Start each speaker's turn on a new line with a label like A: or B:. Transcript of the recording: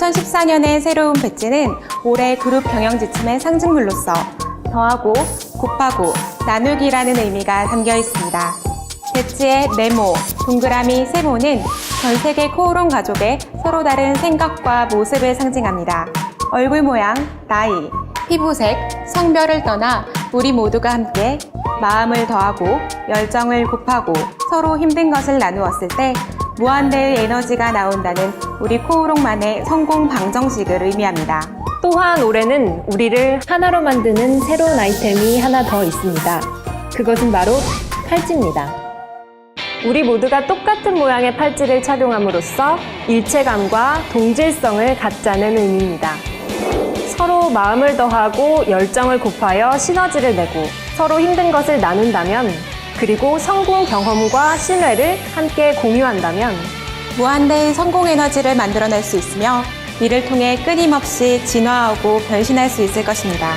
A: 2014년의 새로운 배지는 올해 그룹 경영 지침의 상징물로서 더하고, 곱하고, 나누기라는 의미가 담겨 있습니다. 배지의 네모, 동그라미, 세모는 전 세계 코오롱 가족의 서로 다른 생각과 모습을 상징합니다. 얼굴 모양, 나이, 피부색, 성별을 떠나 우리 모두가 함께 마음을 더하고 열정을 곱하고 서로 힘든 것을 나누었을 때 무한대의 에너지가 나온다는 우리 코오롱만의 성공 방정식을 의미합니다.
B: 또한 올해는 우리를 하나로 만드는 새로운 아이템이 하나 더 있습니다. 그것은 바로 팔찌입니다. 우리 모두가 똑같은 모양의 팔찌를 착용함으로써 일체감과 동질성을 갖자는 의미입니다. 서로 마음을 더하고 열정을 곱하여 시너지를 내고 서로 힘든 것을 나눈다면 그리고 성공 경험과 신뢰를 함께 공유한다면
A: 무한대의 성공 에너지를 만들어낼 수 있으며 이를 통해 끊임없이 진화하고 변신할 수 있을 것입니다.